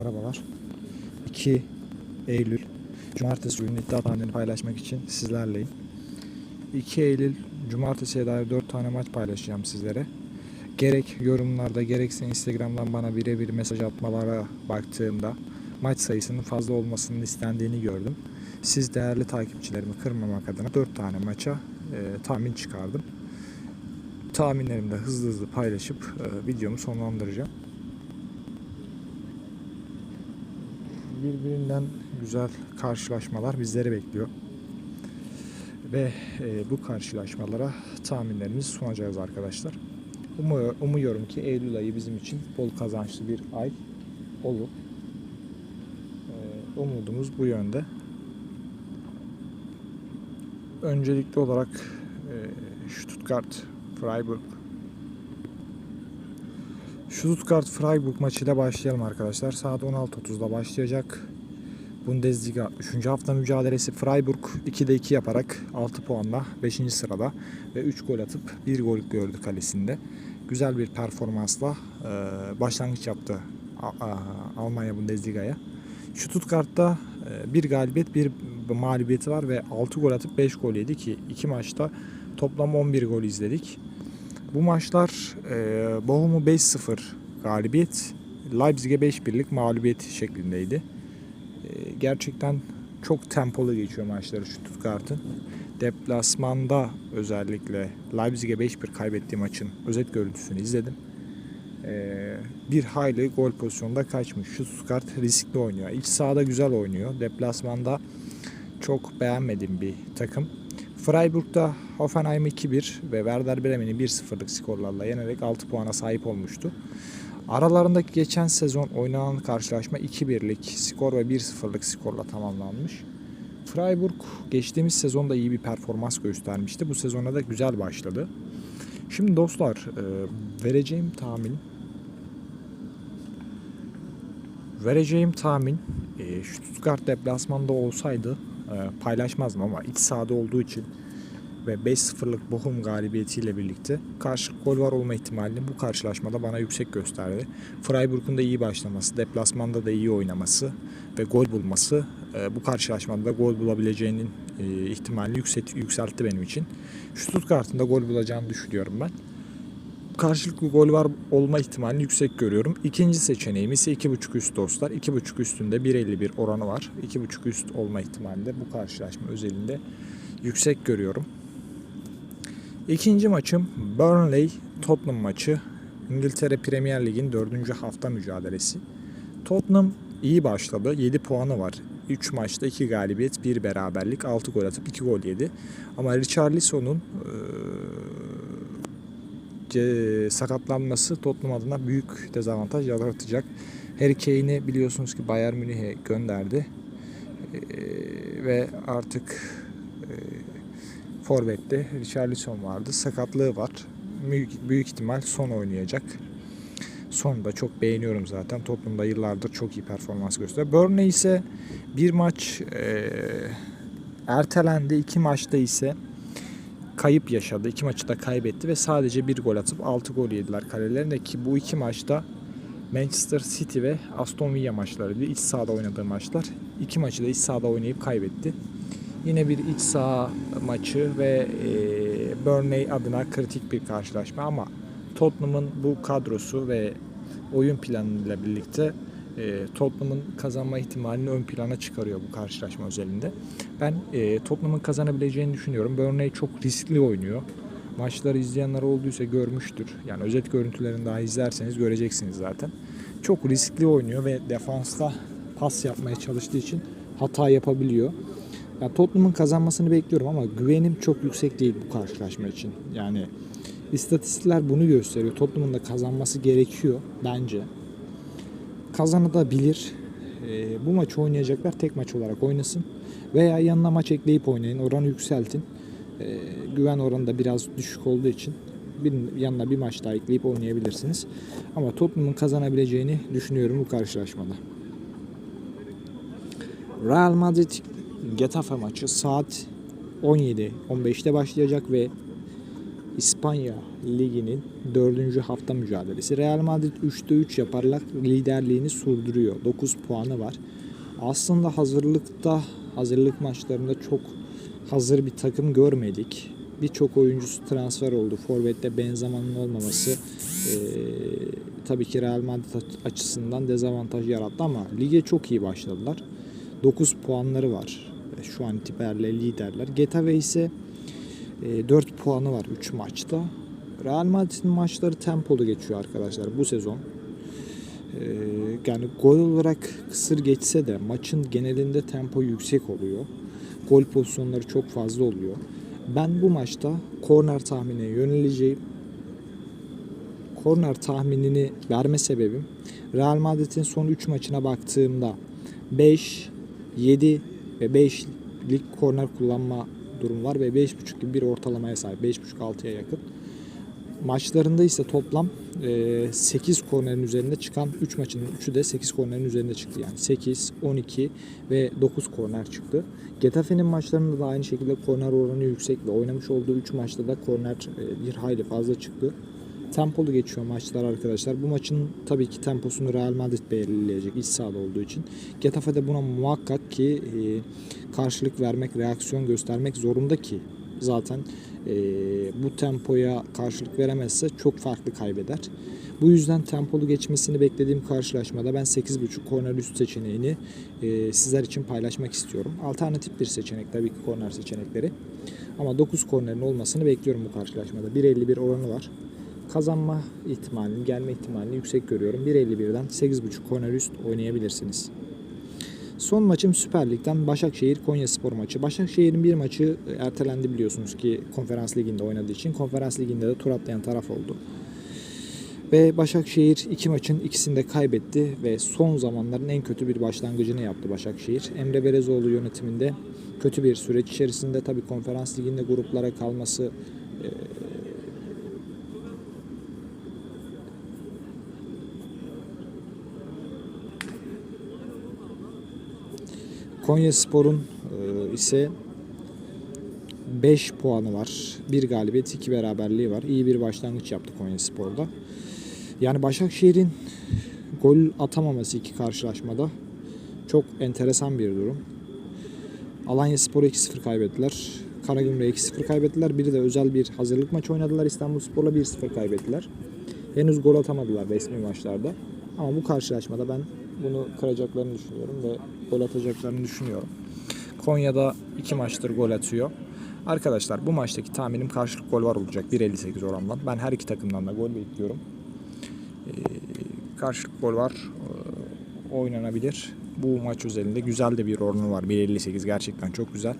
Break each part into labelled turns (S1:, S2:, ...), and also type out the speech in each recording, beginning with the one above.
S1: Merhabalar. 2 Eylül Cumartesi günü iddia tahminini paylaşmak için sizlerleyim. 2 Eylül Cumartesi'ye dair 4 tane maç paylaşacağım sizlere. Gerek yorumlarda gerekse Instagram'dan bana birebir mesaj atmalara baktığımda maç sayısının fazla olmasının istendiğini gördüm. Siz değerli takipçilerimi kırmamak adına 4 tane maça e, tahmin çıkardım. Tahminlerimi de hızlı hızlı paylaşıp e, videomu sonlandıracağım. Birbirinden güzel karşılaşmalar bizleri bekliyor. Ve e, bu karşılaşmalara tahminlerimizi sunacağız arkadaşlar. Umuyor, umuyorum ki Eylül ayı bizim için bol kazançlı bir ay olur. E, umudumuz bu yönde. Öncelikli olarak e, Stuttgart Freiburg Stuttgart Freiburg maçıyla başlayalım arkadaşlar. Saat 16.30'da başlayacak. Bundesliga 3. hafta mücadelesi Freiburg 2'de 2 yaparak 6 puanla 5. sırada ve 3 gol atıp 1 gol gördü kalesinde. Güzel bir performansla e, başlangıç yaptı Almanya Bundesliga'ya. Stuttgart'ta e, bir galibiyet bir mağlubiyeti var ve 6 gol atıp 5 gol yedi ki 2 maçta toplam 11 gol izledik. Bu maçlar e, Bochum'u 5-0 galibiyet, Leipzig'e 5-1'lik mağlubiyet şeklindeydi. E, gerçekten çok tempolu geçiyor maçları Stuttgart'ın. Deplasmanda özellikle Leipzig'e 5-1 kaybettiği maçın özet görüntüsünü izledim. E, bir hayli gol pozisyonunda kaçmış. Stuttgart riskli oynuyor. İç sahada güzel oynuyor. Deplasmanda çok beğenmediğim bir takım. Freiburg'da Hoffenheim'i 2-1 ve Werder Bremen'i 1-0'lık skorlarla yenerek 6 puana sahip olmuştu. Aralarındaki geçen sezon oynanan karşılaşma 2-1'lik skor ve 1-0'lık skorla tamamlanmış. Freiburg geçtiğimiz sezonda iyi bir performans göstermişti. Bu sezona da güzel başladı. Şimdi dostlar e, vereceğim tahmin vereceğim tahmin e, Stuttgart deplasmanda olsaydı e, paylaşmazdım ama iç sahada olduğu için ve 5-0'lık Bochum galibiyetiyle birlikte karşılık gol var olma ihtimalini bu karşılaşmada bana yüksek gösterdi. Freiburg'un da iyi başlaması, deplasmanda da iyi oynaması ve gol bulması e, bu karşılaşmada da gol bulabileceğinin e, ihtimalini yükselt, yükseltti benim için. Stuttgart'ın da gol bulacağını düşünüyorum ben. Karşılıklı gol var olma ihtimalini yüksek görüyorum. İkinci seçeneğim ise 2.5 üst dostlar. 2.5 üstünde 1.51 oranı var. 2.5 üst olma ihtimali de bu karşılaşma özelinde yüksek görüyorum. İkinci maçım Burnley Tottenham maçı. İngiltere Premier Lig'in 4. hafta mücadelesi. Tottenham iyi başladı. 7 puanı var. 3 maçta 2 galibiyet, 1 beraberlik, 6 gol atıp 2 gol yedi. Ama Richarlison'un eee, sakatlanması Tottenham adına büyük dezavantaj yaratacak. Harry Kane'i biliyorsunuz ki Bayern Münih'e gönderdi. Eee, ve artık eee Forvet'te Richarlison vardı. Sakatlığı var. Büyük, büyük ihtimal son oynayacak. Son da çok beğeniyorum zaten. Tottenham'da yıllardır çok iyi performans gösteriyor. Burnley ise bir maç eee, ertelendi. iki maçta ise kayıp yaşadı. İki maçı da kaybetti ve sadece bir gol atıp 6 gol yediler kalelerinde ki bu iki maçta Manchester City ve Aston Villa maçlarıydı. İç sahada oynadığı maçlar. İki maçı da iç sahada oynayıp kaybetti. Yine bir iç saha maçı ve e, Burnley adına kritik bir karşılaşma ama Tottenham'ın bu kadrosu ve oyun planıyla birlikte e, Tottenham'ın kazanma ihtimalini ön plana çıkarıyor bu karşılaşma özelinde. Ben e, Tottenham'ın kazanabileceğini düşünüyorum. Burnley çok riskli oynuyor. Maçları izleyenler olduysa görmüştür. Yani özet görüntülerini daha izlerseniz göreceksiniz zaten. Çok riskli oynuyor ve defansta pas yapmaya çalıştığı için hata yapabiliyor. Ya Tottenham'ın kazanmasını bekliyorum ama güvenim çok yüksek değil bu karşılaşma için. Yani istatistikler bunu gösteriyor. Tottenham'ın da kazanması gerekiyor bence. Kazanabilir. Ee, bu maçı oynayacaklar tek maç olarak oynasın. Veya yanına maç ekleyip oynayın. Oranı yükseltin. Ee, güven oranı da biraz düşük olduğu için bir, yanına bir maç daha ekleyip oynayabilirsiniz. Ama Tottenham'ın kazanabileceğini düşünüyorum bu karşılaşmada. Real Madrid Getafe maçı saat 17-15'te başlayacak ve İspanya Ligi'nin 4. hafta mücadelesi. Real Madrid 3'te 3 yaparlar liderliğini sürdürüyor. 9 puanı var. Aslında hazırlıkta, hazırlık maçlarında çok hazır bir takım görmedik. Birçok oyuncusu transfer oldu. Forvet'te Benzema'nın olmaması eee, tabii ki Real Madrid açısından dezavantaj yarattı ama lige çok iyi başladılar. 9 puanları var. Şu an itibariyle liderler. Getafe ise 4 puanı var 3 maçta. Real Madrid'in maçları tempolu geçiyor arkadaşlar bu sezon. Ee, yani gol olarak kısır geçse de maçın genelinde tempo yüksek oluyor. Gol pozisyonları çok fazla oluyor. Ben bu maçta korner tahminine yöneleceğim. Korner tahminini verme sebebim Real Madrid'in son 3 maçına baktığımda 5, 7 ve 5'lik korner kullanma durum var ve 5.5 gibi bir ortalamaya sahip. 5.5-6'ya yakın. Maçlarında ise toplam e, 8 kornerin üzerinde çıkan 3 maçın 3'ü de 8 kornerin üzerinde çıktı. Yani 8, 12 ve 9 korner çıktı. Getafe'nin maçlarında da aynı şekilde korner oranı yüksek ve oynamış olduğu 3 maçta da korner e, bir hayli fazla çıktı. Tempolu geçiyor maçlar arkadaşlar. Bu maçın tabii ki temposunu Real Madrid belirleyecek iç sahada olduğu için. Getafe de buna muhakkak ki e, karşılık vermek, reaksiyon göstermek zorunda ki zaten e, bu tempoya karşılık veremezse çok farklı kaybeder. Bu yüzden tempolu geçmesini beklediğim karşılaşmada ben 8.5 korner üst seçeneğini e, sizler için paylaşmak istiyorum. Alternatif bir seçenek tabii ki korner seçenekleri. Ama 9 kornerin olmasını bekliyorum bu karşılaşmada. 1.51 oranı var kazanma ihtimalini, gelme ihtimalini yüksek görüyorum. 1.51'den 8.5 korner üst oynayabilirsiniz. Son maçım Süper Lig'den Başakşehir Konya Spor maçı. Başakşehir'in bir maçı ertelendi biliyorsunuz ki Konferans Ligi'nde oynadığı için. Konferans Ligi'nde de tur atlayan taraf oldu. Ve Başakşehir iki maçın ikisini de kaybetti ve son zamanların en kötü bir başlangıcını yaptı Başakşehir. Emre Berezoğlu yönetiminde kötü bir süreç içerisinde tabii Konferans Ligi'nde gruplara kalması Konya Spor'un e, ise 5 puanı var. Bir galibiyet, iki beraberliği var. İyi bir başlangıç yaptı Konya Spor'da. Yani Başakşehir'in gol atamaması iki karşılaşmada çok enteresan bir durum. Alanya Spor'u 2-0 kaybettiler. Karagümrük'e 2-0 kaybettiler. Biri de özel bir hazırlık maçı oynadılar. İstanbul Spor'la 1-0 kaybettiler. Henüz gol atamadılar resmi maçlarda. Ama bu karşılaşmada ben bunu kıracaklarını düşünüyorum ve gol atacaklarını düşünüyorum. Konya'da iki maçtır gol atıyor. Arkadaşlar bu maçtaki tahminim karşılık gol var olacak 1.58 orandan. Ben her iki takımdan da gol bekliyorum. Ee, karşılık gol var ee, oynanabilir. Bu maç özelinde güzel de bir oranı var. 1.58 gerçekten çok güzel.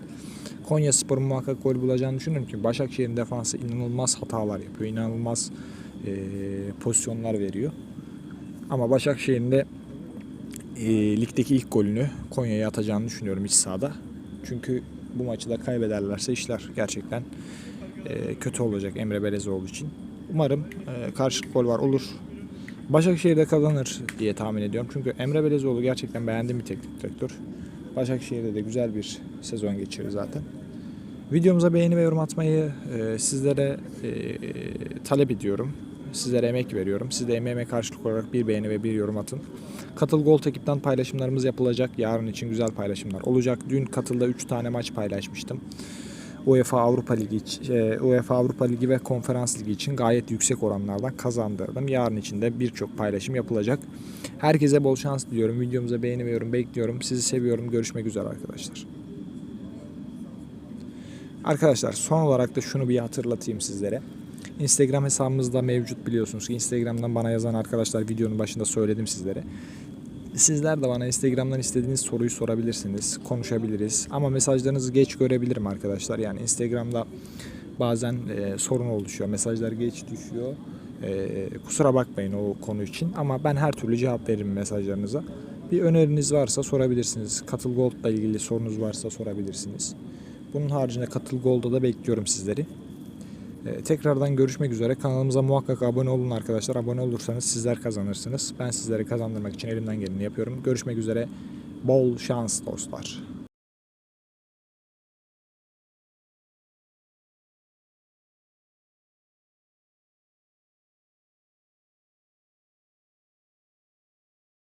S1: Konya Spor'un muhakkak gol bulacağını düşünüyorum ki Başakşehir'in defansı inanılmaz hatalar yapıyor. İnanılmaz e, pozisyonlar veriyor. Ama Başakşehir'in de e, ligdeki ilk golünü Konya'ya atacağını düşünüyorum iç sahada. Çünkü bu maçı da kaybederlerse işler gerçekten e, kötü olacak Emre Belezoğlu için. Umarım e, karşılık gol var olur. Başakşehir'de kazanır diye tahmin ediyorum. Çünkü Emre Belezoğlu gerçekten beğendiğim bir teknik direktör. Başakşehir'de de güzel bir sezon geçirir zaten. Videomuza beğeni ve yorum atmayı e, sizlere e, talep ediyorum. Sizlere emek veriyorum. Siz de emeğime karşılık olarak bir beğeni ve bir yorum atın. Katıl Gold ekipten paylaşımlarımız yapılacak. Yarın için güzel paylaşımlar olacak. Dün Katıl'da 3 tane maç paylaşmıştım. UEFA Avrupa Ligi, e, UEFA Avrupa Ligi ve Konferans Ligi için gayet yüksek oranlardan kazandırdım. Yarın için de birçok paylaşım yapılacak. Herkese bol şans diliyorum. Videomuza beğeni ve yorum bekliyorum. Sizi seviyorum. Görüşmek üzere arkadaşlar. Arkadaşlar son olarak da şunu bir hatırlatayım sizlere. Instagram hesabımızda mevcut biliyorsunuz ki Instagram'dan bana yazan arkadaşlar videonun başında söyledim sizlere. Sizler de bana Instagram'dan istediğiniz soruyu sorabilirsiniz. Konuşabiliriz. Ama mesajlarınızı geç görebilirim arkadaşlar. Yani Instagram'da bazen e, sorun oluşuyor. Mesajlar geç düşüyor. E, kusura bakmayın o konu için. Ama ben her türlü cevap veririm mesajlarınıza. Bir öneriniz varsa sorabilirsiniz. Katıl Gold'la ilgili sorunuz varsa sorabilirsiniz. Bunun haricinde Katıl Gold'da da bekliyorum sizleri. Ee, tekrardan görüşmek üzere. Kanalımıza muhakkak abone olun arkadaşlar. Abone olursanız sizler kazanırsınız. Ben sizleri kazandırmak için elimden geleni yapıyorum. Görüşmek üzere. Bol şans dostlar.